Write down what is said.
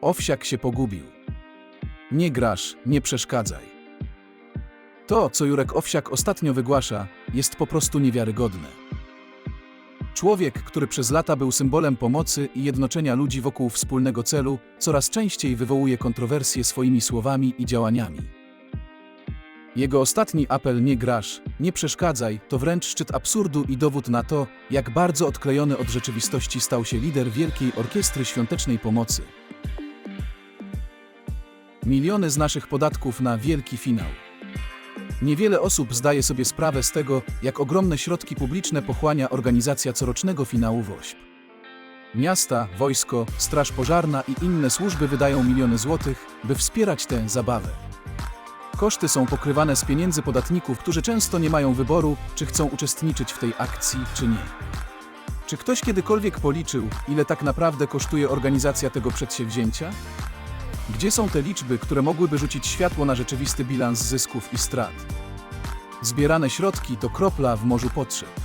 Owsiak się pogubił. Nie grasz, nie przeszkadzaj. To, co Jurek Owsiak ostatnio wygłasza, jest po prostu niewiarygodne. Człowiek, który przez lata był symbolem pomocy i jednoczenia ludzi wokół wspólnego celu, coraz częściej wywołuje kontrowersje swoimi słowami i działaniami. Jego ostatni apel nie grasz, nie przeszkadzaj to wręcz szczyt absurdu i dowód na to, jak bardzo odklejony od rzeczywistości stał się lider Wielkiej Orkiestry Świątecznej Pomocy. Miliony z naszych podatków na wielki finał. Niewiele osób zdaje sobie sprawę z tego, jak ogromne środki publiczne pochłania organizacja corocznego finału WOŚP. Miasta, wojsko, straż pożarna i inne służby wydają miliony złotych, by wspierać tę zabawę. Koszty są pokrywane z pieniędzy podatników, którzy często nie mają wyboru, czy chcą uczestniczyć w tej akcji, czy nie. Czy ktoś kiedykolwiek policzył, ile tak naprawdę kosztuje organizacja tego przedsięwzięcia? Gdzie są te liczby, które mogłyby rzucić światło na rzeczywisty bilans zysków i strat? Zbierane środki to kropla w morzu potrzeb.